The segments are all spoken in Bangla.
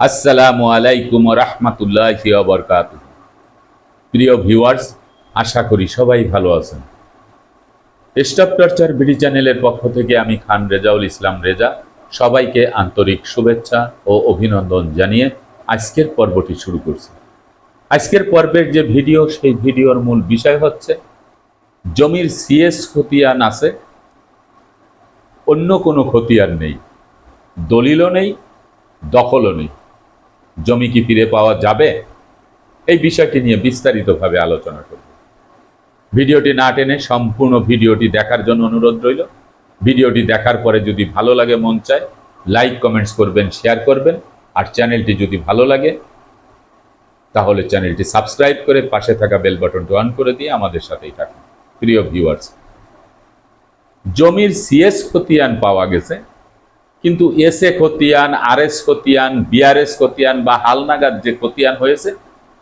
আসসালামু আলাইকুম রহমতুল্লাহ বরকাত প্রিয় ভিউয়ার্স, আশা করি সবাই ভালো আছেন। স্টপ টর্চার বিডি চ্যানেলের পক্ষ থেকে আমি খান রেজাউল ইসলাম রেজা সবাইকে আন্তরিক শুভেচ্ছা ও অভিনন্দন জানিয়ে আজকের পর্বটি শুরু করছি। আজকের পর্বের যে ভিডিও, সেই ভিডিওর মূল বিষয় হচ্ছে, জমির সিএস খতিয়ান আছে, অন্য কোনো খতিয়ান নেই, দলিলও নেই, দখলও নেই। জমি কি ফিরে পাওয়া যাবে? এই বিষয়টি নিয়ে বিস্তারিতভাবে আলোচনা করব। ভিডিওটি না টেনে সম্পূর্ণ ভিডিওটি দেখার জন্য অনুরোধ রইল। ভিডিওটি দেখার পরে যদি ভালো লাগে, মন চায়, লাইক, কমেন্টস করবেন, শেয়ার করবেন। আর চ্যানেলটি যদি ভালো লাগে, তাহলে চ্যানেলটি সাবস্ক্রাইব করে পাশে থাকা বেল বাটনটি অন করে দিয়ে আমাদের সাথেই থাকুন। প্রিয় ভিউয়ার্স, জমির সিএস খতিয়ান পাওয়া গেছে। কিন্তু এস এ খতিয়ান, আর এস খতিয়ান বিআরএস খতিয়ান বা হালনাগাদ যে খতিয়ান হয়েছে,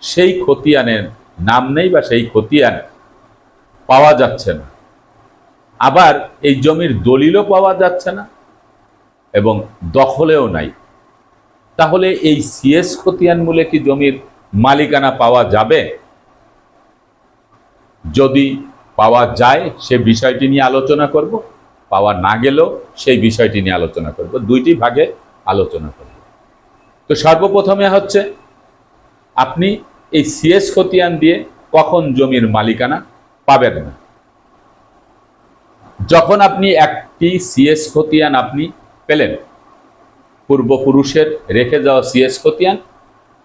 সেই খতিয়ানের নাম নেই বা সেই খতিয়ান পাওয়া যাচ্ছে না। আবার এই জমির দলিলও পাওয়া যাচ্ছে না এবং দখলেও নাই। তাহলে এই সিএস খতিয়ান মূলে কি জমির মালিকানা পাওয়া যাবে? যদি পাওয়া যায়, সে বিষয়টি নিয়ে আলোচনা করব। পাওয়া না গেলেও সেই বিষয়টি নিয়ে আলোচনা করব। দুইটি ভাগে আলোচনা করব। তো সর্বপ্রথমে হচ্ছে, আপনি এই সিএস খতিয়ান দিয়ে কখন জমির মালিকানা পাবেন না? যখন আপনি একটি সিএস খতিয়ান আপনি পেলেন, পূর্বপুরুষের রেখে যাওয়া সিএস খতিয়ান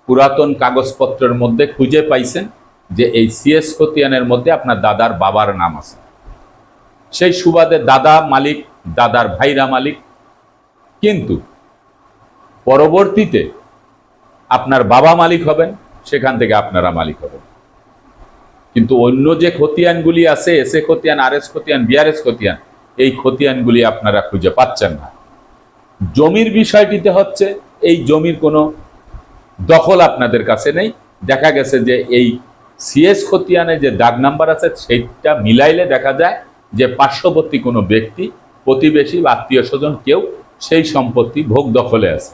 পুরাতন কাগজপত্রের মধ্যে খুঁজে পাইছেন যে এই সিএস খতিয়ানের মধ্যে আপনার দাদার বাবার নাম আছে। সেই সুবাদে দাদা মালিক, দাদার ভাইরা মালিক। কিন্তু পরবর্তীতে আপনার বাবা মালিক হবেন, সেখান থেকে আপনারা মালিক হবেন। কিন্তু অন্য যে খতিয়ানগুলি আছে এস এ খতিয়ান আর এস খতিয়ান, বিআরএস খতিয়ান, এই খতিয়ানগুলি আপনারা খুঁজে পাচ্ছেন না। জমির বিষয়টিতে হচ্ছে, এই জমির কোনো দখল আপনাদের কাছে নেই। দেখা গেছে যে এই সিএস খতিয়ানে যে দাগ নাম্বার আছে, সেইটা মিলাইলে দেখা যায় যে পার্শ্ববর্তী কোনো ব্যক্তি, প্রতিবেশী বা আত্মীয় স্বজন কেউ সেই সম্পত্তি ভোগ দখলে আছে।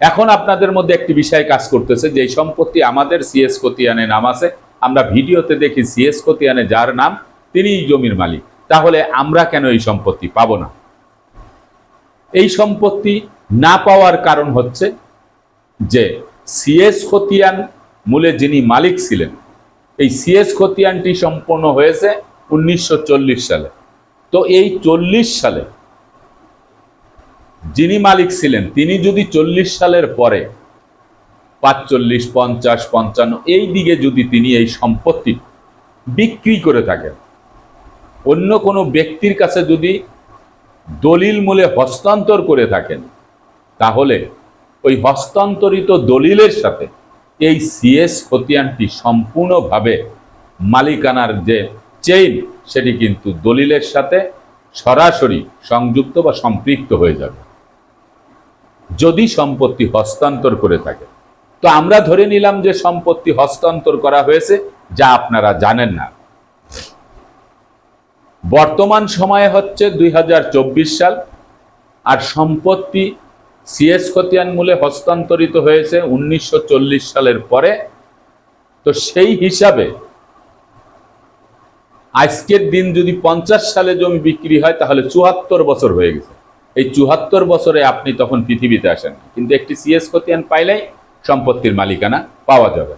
এখন আপনাদের মধ্যে একটি বিষয় কাজ করতেছে যে সম্পত্তি আমাদের সিএস খতিয়ানে নাম আছে। আমরা ভিডিওতে দেখি সিএস খতিয়ানে যার নাম, তিনিই জমির মালিক। তাহলে আমরা কেন এই সম্পত্তি পাব না? এই সম্পত্তি না পাওয়ার কারণ হচ্ছে যে সিএস খতিয়ান মূলে যিনি মালিক ছিলেন, এই সিএস খতিয়ানটি সম্পন্ন হয়েছে উনিশশো চল্লিশ সালে। তো এই চল্লিশ সালে যিনি মালিক ছিলেন, তিনি যদি চল্লিশ সালের পরে পাঁচচল্লিশ, পঞ্চাশ, পঞ্চান্ন, এই দিকে যদি তিনি এই সম্পত্তি বিক্রি করে থাকেন, অন্য কোনো ব্যক্তির কাছে যদি দলিল মূলে হস্তান্তর করে থাকেন, তাহলে ওই হস্তান্তরিত দলিলের সাথে এই সিএস খতিয়ানটি সম্পূর্ণভাবে মালিকানার যে চেইন সেটি কিন্তু দলিলের সাথে সরাসরি সংযুক্ত বা সম্পৃক্ত হয়ে যাবে। যদি সম্পত্তি হস্তান্তর করে থাকে। তো আমরা ধরে নিলাম যে সম্পত্তি হস্তান্তর করা হয়েছে, যা আপনারা জানেন না। বর্তমান সময়ে হচ্ছে দুই হাজার চব্বিশ সাল, আর সম্পত্তি সিএস খতিয়ান মূলে হস্তান্তরিত হয়েছে উনিশশো চল্লিশ সালের পরে। তো সেই হিসাবে আজকের দিন যদি পঞ্চাশ সালে জমি বিক্রি হয়, তাহলে চুয়াত্তর বছর হয়ে গেছে। এই চুয়াত্তর বছরে আপনি তখন পৃথিবীতে আসেন কিন্তু একটি সিএস খতিয়ান পাইলেই সম্পত্তির মালিকানা পাওয়া যাবে।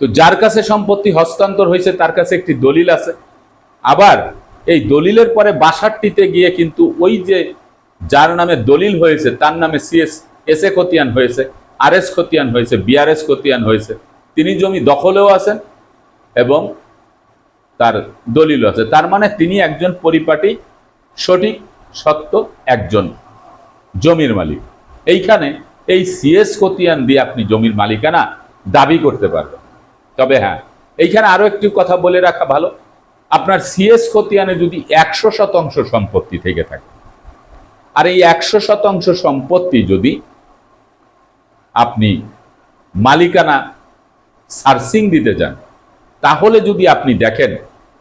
তো যার কাছে সম্পত্তি হস্তান্তর হয়েছে, তার কাছে একটি দলিল আছে। আবার এই দলিলের পরে বাসারটিতে গিয়ে কিন্তু ওই যে যার নামে দলিল হয়েছে, তার নামে সিএস এস এ খতিয়ান হয়েছে আর এস খতিয়ান হয়েছে বিআরএস খতিয়ান হয়েছে, তিনি জমি দখলেও আছেন এবং তার দলিল আছে। তার মানে তিনি একজন পরিপাটি, সঠিক, সত্য একজন জমির মালিক। এইখানে এই সিএস খতিয়ান দিয়ে আপনি জমির মালিকানা দাবি করতে পারবেন। তবে হ্যাঁ এইখানে আরও একটি কথা বলে রাখা ভালো। আপনার সিএস খতিয়ানে যদি একশো শতাংশ সম্পত্তি থেকে থাকে, আর এই একশো শতাংশ সম্পত্তি যদি আপনি মালিকানা সার্চিং দিতে যান তাহলে যদি আপনি দেখেন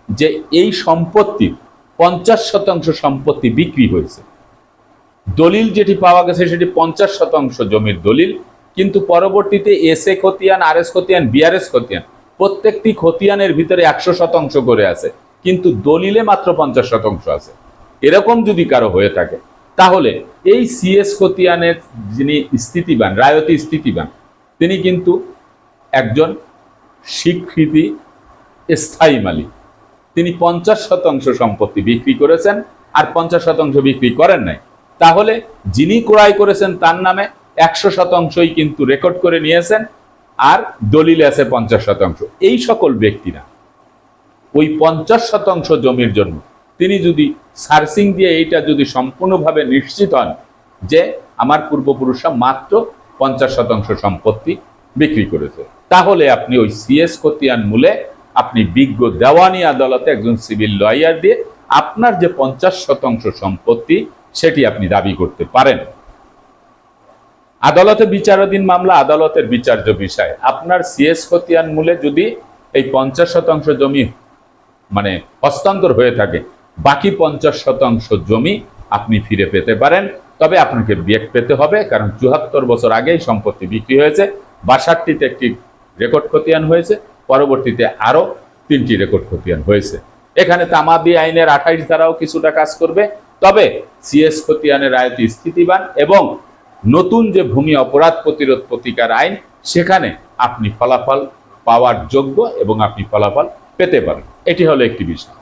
যে এই সম্পত্তির পঞ্চাশ শতাংশ সম্পত্তি বিক্রি হয়েছে, দলিল যেটি পাওয়া গেছে সেটি পঞ্চাশ শতাংশ জমির দলিল, কিন্তু পরবর্তীতে এস এ খতিয়ান, আর এস খতিয়ান বিআরএস খতিয়ান, প্রত্যেকটি খতিয়ানের ভিতরে একশো শতাংশ করে আছে, কিন্তু দলিলে মাত্র পঞ্চাশ শতাংশ আছে। এরকম যদি কারও হয়ে থাকে, তাহলে এই সিএস খতিয়ানের যিনি স্থিতিবান, রায়তি স্থিতিবান, তিনি কিন্তু একজন স্বীকৃতি স্থায়ী মালিক। তিনি পঞ্চাশ শতাংশ সম্পত্তি বিক্রি করেছেন আর পঞ্চাশ শতাংশ বিক্রি করেন নাই। তাহলে যিনি ক্রয় করেছেন তার নামে একশো শতাংশই কিন্তু রেকর্ড করে নিয়েছেন আর দলিলে আছে পঞ্চাশ শতাংশ। এই সকল ব্যক্তিরা ওই পঞ্চাশ শতাংশ জমির জন্য তিনি যদি সার্চিং দিয়ে এইটা যদি সম্পূর্ণভাবে নিশ্চিত হন যে আমার পূর্বপুরুষরা মাত্র পঞ্চাশ শতাংশ সম্পত্তি বিক্রি করেছে, তাহলে আপনি ওই সিএস খতিয়ান মূলে আপনি বিজ্ঞ দেওয়ানি আদালতে একজন সিভিল লয়ার দিয়ে আপনার যে পঞ্চাশ শতাংশ সম্পত্তি, সেটি আপনি দাবি করতে পারেন। আদালতে বিচারাধীন মামলা, আদালতের বিচার্য বিষয়। আপনার সিএস খতিয়ান মূলে যদি এই পঞ্চাশ শতাংশ জমি মানে হস্তান্তর হয়ে থাকে, বাকি পঞ্চাশ শতাংশ জমি আপনি ফিরে পেতে পারেন। তবে আপনাকে বিয়েক পেতে হবে, কারণ চুহাত্তর বছর আগেই সম্পত্তি বিক্রি হয়েছে। বাষট্টিতে একটি রেকর্ড খতিয়ান হয়েছে। পরবর্তীতে আরও তিনটি রেকর্ড খতিয়ান হয়েছে। এখানে তামাদি আইনের আঠাইশ ধারাও কিছুটা কাজ করবে। তবে সিএস খতিয়ানের আয়তি স্থিতিবান এবং নতুন যে ভূমি অপরাধ প্রতিরোধ প্রতিকার আইন, সেখানে আপনি ফলাফল পাওয়ার যোগ্য এবং আপনি ফলাফল পেতে পারেন। এটি হলো একটি বিষয়।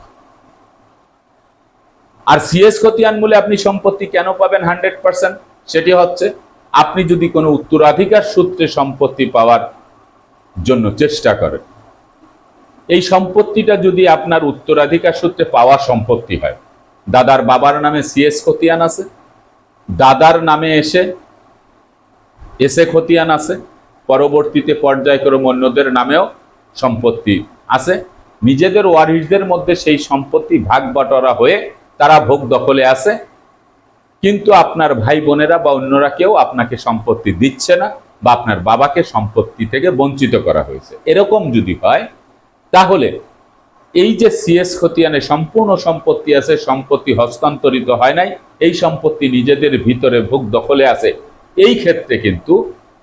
আর সিএস খতিয়ান মূলে আপনি সম্পত্তি কেন পাবেন হান্ড্রেড পার্সেন্ট? সেটি হচ্ছে, আপনি যদি কোনো উত্তরাধিকার সূত্রে সম্পত্তি পাওয়ার জন্য চেষ্টা করেন এই সম্পত্তিটা যদি আপনার উত্তরাধিকার সূত্রে পাওয়া সম্পত্তি হয়, দাদার বাবার নামে সিএস খতিয়ান আছে, দাদার নামে এসে এসে খতিয়ান আছে, পরবর্তীতে পর্যায়ক্রম অন্যদের নামেও সম্পত্তি আছে, নিজেদের ওয়ারিসদের মধ্যে সেই সম্পত্তি ভাগ বাটরা হয়ে তারা ভোগ দখলে আছে, কিন্তু আপনার ভাই বোনেরা বা অন্যরা কেউ আপনাকে সম্পত্তি দিচ্ছে না বা আপনার বাবাকে সম্পত্তি থেকে বঞ্চিত করা হয়েছে। এরকম যদি হয় তাহলে এই যে সিএস খতিয়ানে সম্পূর্ণ সম্পত্তি আছে, সম্পত্তি হস্তান্তরিত হয় নাই, এই সম্পত্তি নিজেদের ভিতরে ভোগ দখলে আছে। এই ক্ষেত্রে কিন্তু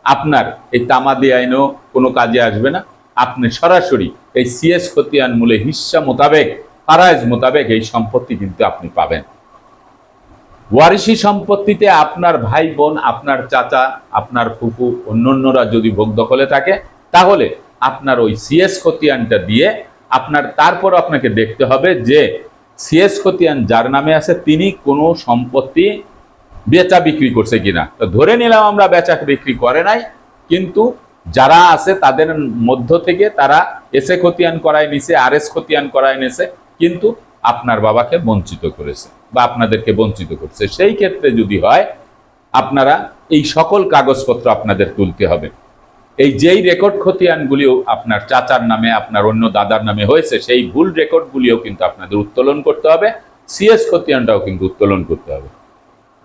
আপনার এই তামাদি আইনও কোনো কাজে আসবে না। আপনি সরাসরি এই সিএস খতিয়ান মূলে হিস্সা মোতাবেক, ফারাইজ মোতাবেক এই সম্পত্তি কিন্তু আপনি পাবেন। ওয়ারিশি সম্পত্তিতে আপনার ভাই বোন, আপনার চাচা, আপনার ফুফু অন্যান্যরা যদি ভোগ দখলে থাকে, তাহলে আপনার ওই সিএস খতিয়ানটা দিয়ে আপনার, তারপর আপনাকে দেখতে হবে যে সিএস খতিয়ান যার নামে আছে, তিনি কোনো সম্পত্তি বেচা বিক্রি করছে কিনা। তো ধরে নিলাম আমরা বেচা বিক্রি করে নাই, কিন্তু যারা আছে তাদের মধ্য থেকে তারা এসে খতিয়ান করায় নিছে আর এস খতিয়ান করায় নিছে, কিন্তু আপনার বাবাকে বঞ্চিত করেছে বা আপনাদেরকে বঞ্চিত করছে। সেই ক্ষেত্রে যদি হয়, আপনারা এই সকল কাগজপত্র আপনাদের তুলতে হবে। এই যেই রেকর্ড খতিয়ানগুলিও আপনার চাচার নামে, আপনার অন্য দাদার নামে হয়েছে, সেই ভুল রেকর্ডগুলিও কিন্তু আপনাদের উত্তোলন করতে হবে। সিএস খতিয়ানটাও কিন্তু উত্তোলন করতে হবে।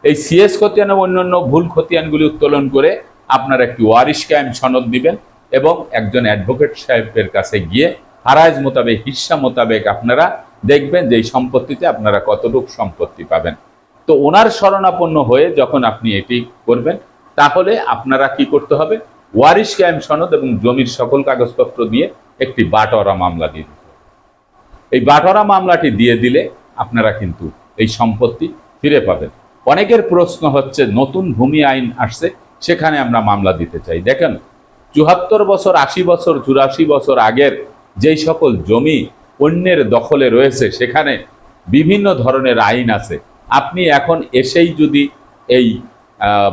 এই সিএস খতিয়ান এবং অন্যান্য ভুল খতিয়ানগুলি উত্তোলন করে আপনার একটি ওয়ারিশ ক্যাম্প সনদ দিবেন এবং একজন অ্যাডভোকেট সাহেবের কাছে গিয়ে হারাজ মোতাবেক হিস্সা মোতাবেক আপনারা দেখবেন যে এই সম্পত্তিতে আপনারা কতটুকু সম্পত্তি পাবেন। তো ওনার শরণাপন্ন হয়ে যখন আপনি এটি করবেন, তাহলে আপনারা কি করতে হবে? ওয়ারিশ ক্যাম্প সনদ এবং জমির সকল কাগজপত্র দিয়ে একটি বাটোয়ারা মামলা দিয়ে দিতে এই বাটোয়ারা মামলাটি দিয়ে দিলে আপনারা কিন্তু এই সম্পত্তি ফিরে পাবেন। অনেকের প্রশ্ন হচ্ছে, নতুন ভূমি আইন আসছে, সেখানে আমরা মামলা দিতে চাই। দেখেন চুহাত্তর বছর, আশি বছর, চুরাশি বছর আগের যেই সকল জমি অন্যের দখলে রয়েছে, সেখানে বিভিন্ন ধরনের আইন আছে। আপনি এখন এসেই যদি এই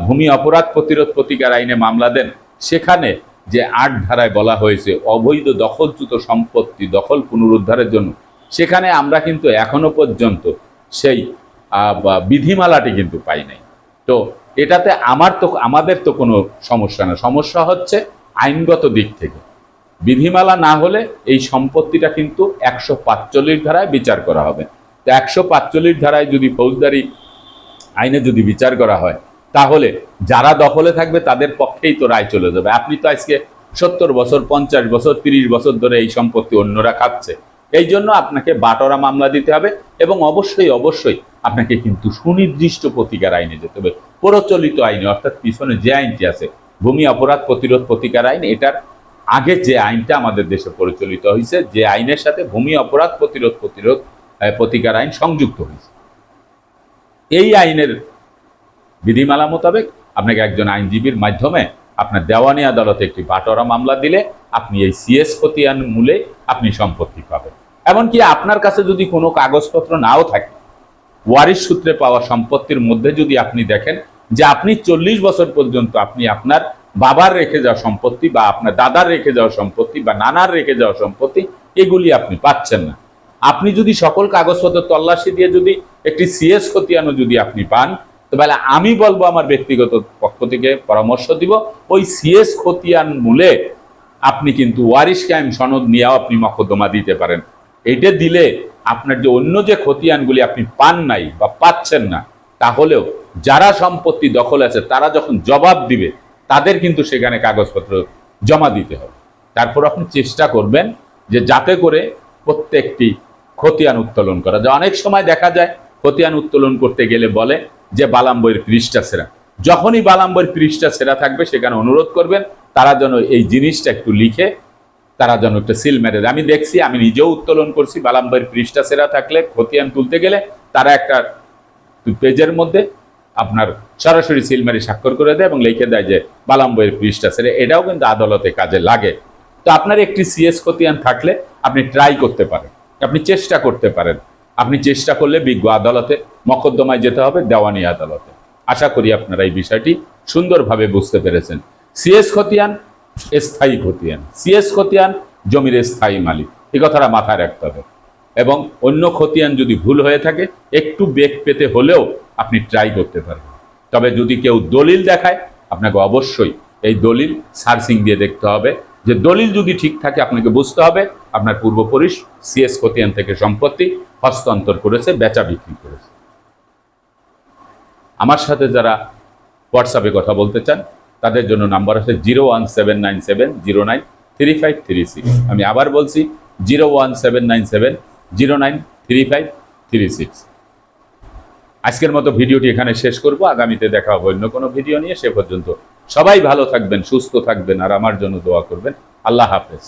ভূমি অপরাধ প্রতিরোধ প্রতিকার আইনে মামলা দেন সেখানে যে আট ধারায় বলা হয়েছে, অবৈধ দখলচ্যুত সম্পত্তি দখল পুনরুদ্ধারের জন্য, সেখানে আমরা কিন্তু এখনও পর্যন্ত সেই বিধিমালাটি কিন্তু পাই নাই। তো এটাতে আমার তো, আমাদের তো কোনো সমস্যা না। সমস্যা হচ্ছে আইনগত দিক থেকে। বিধিমালা না হলে এই সম্পত্তিটা কিন্তু একশো পাঁচচল্লিশ ধারায় বিচার করা হবে। তো একশো পাঁচচল্লিশ ধারায় যদি ফৌজদারি আইনে যদি বিচার করা হয় তাহলে যারা দখলে থাকবে তাদের পক্ষেই তো রায় চলে যাবে। আপনি তো আজকে সত্তর বছর, পঞ্চাশ বছর, তিরিশ বছর ধরে এই সম্পত্তি অন্যরা খাচ্ছে। এই জন্য আপনাকে বাটরা মামলা দিতে হবে এবং অবশ্যই অবশ্যই আপনাকে কিন্তু সুনির্দিষ্ট প্রতিকার আইনে যেতে হবে। প্রচলিত আইনে, অর্থাৎ পিছনে যে আইনটি আছে, ভূমি অপরাধ প্রতিরোধ প্রতিকার আইন, এটার আগে যে আইনটা আমাদের দেশে পরিচালিত হয়েছে, যে আইনের সাথে ভূমি অপরাধ প্রতিরোধ প্রতিরোধ প্রতিকার আইন সংযুক্ত হয়েছে। এই আইনের বিধিমালা মোতাবেক আপনাকে একজন আইনজীবীর মাধ্যমে আপনার দেওয়ানি আদালতে একটি বাটোয়ারা মামলা দিলে আপনি এই সিএস খতিয়ান মূলে আপনি সম্পত্তি পাবেন। এমনকি আপনার কাছে যদি কোনো কাগজপত্র নাও থাকে, ওয়ারিশ সূত্রে পাওয়া সম্পত্তির মধ্যে যদি আপনি দেখেন যে আপনি চল্লিশ বছর পর্যন্ত আপনি আপনার বাবার রেখে যাওয়া সম্পত্তি বা আপনার দাদার রেখে যাওয়া সম্পত্তি বা নানার রেখে যাওয়া সম্পত্তি, এগুলি আপনি পাচ্ছেন না। আপনি যদি সকল কাগজপত্র তল্লাশি দিয়ে যদি একটি সিএস খতিয়ানও যদি আপনি পান তাহলে আমি বলব আমার ব্যক্তিগত পক্ষ থেকে পরামর্শ দিব, ওই সিএস খতিয়ান মূলে আপনি কিন্তু ওয়ারিশ কায়েম সনদ নিয়েও আপনি মকদ্দমা দিতে পারেন। এটা দিলে আপনার যে অন্য যে খতিয়ানগুলি আপনি পান নাই বা পাচ্ছেন না, তাহলেও যারা সম্পত্তি দখল আছে, তারা যখন জবাব দিবে, তাদের কিন্তু সেখানে কাগজপত্র জমা দিতে হবে। তারপর আপনি চেষ্টা করবেন যে যাতে করে প্রত্যেকটি খতিয়ান উত্তোলন করা যায়। অনেক সময় দেখা যায়, খতিয়ান উত্তোলন করতে গেলে বলে যে বালাম বইয়ের পৃষ্ঠা সেরা। যখনই বালাম বইয়ের পৃষ্ঠা সেরা থাকবে, সেখানে অনুরোধ করবেন, তারা যেন এই জিনিসটা একটু লিখে, তারা যেন একটা সিল মেরে দেয়। আমি দেখছি, আমি নিজেও উত্তোলন করছি বালাম বইয়ের পৃষ্ঠা সেরা থাকলে, খতিয়ান তুলতে গেলে তারা একটা পেজের মধ্যে আপনার সরাসরি সিল মেরে স্বাক্ষর করে দেয় এবং লিখে দেয় যে বালাম বইয়ের পৃষ্ঠা সেরে। এটাও কিন্তু আদালতে কাজে লাগে। তো আপনার একটি সিএস খতিয়ান থাকলে আপনি ট্রাই করতে পারেন। আপনি চেষ্টা করতে পারেন। আপনি চেষ্টা করলে বিজ্ঞ আদালতে মকদ্দমায় যেতে হবে, দেওয়ানি আদালতে। আশা করি আপনারা এই বিষয়টি সুন্দরভাবে বুঝতে পেরেছেন। সিএস খতিয়ান, স্থায়ী খতিয়ান। সিএস খতিয়ান, জমির স্থায়ী মালিক। এ কথাটা মাথায় রাখতে হবে। এবং অন্য খতিয়ান যদি ভুল হয়ে থাকে, একটু বেগ পেতে হলেও আপনি ট্রাই করতে পারবেন। তবে যদি কেউ দলিল দেখায়, আপনাকে অবশ্যই এই দলিল সার্চিং দিয়ে দেখতে হবে। যে দলিল যদি ঠিক থাকে, আপনাকে বুঝতে হবে, আপনার পূর্বপুরুষ সিএস খতিয়ান থেকে সম্পত্তি হস্তান্তর করেছে, বেচা বিক্রি করেছে। আমার সাথে যারা হোয়াটসঅ্যাপে কথা বলতে চান, তাদের জন্য নাম্বার আছে zero one seven nine seven zero nine three five three six. আমি আবার বলছি, zero one seven nine seven zero nine three five three six. আজকের মতো ভিডিওটি এখানে শেষ করব। আগামীতে দেখা হবে অন্য কোনো ভিডিও নিয়ে। সে পর্যন্ত সবাই ভালো থাকবেন, সুস্থ থাকবেন, আর আমার জন্য দোয়া করবেন। আল্লাহ হাফেজ।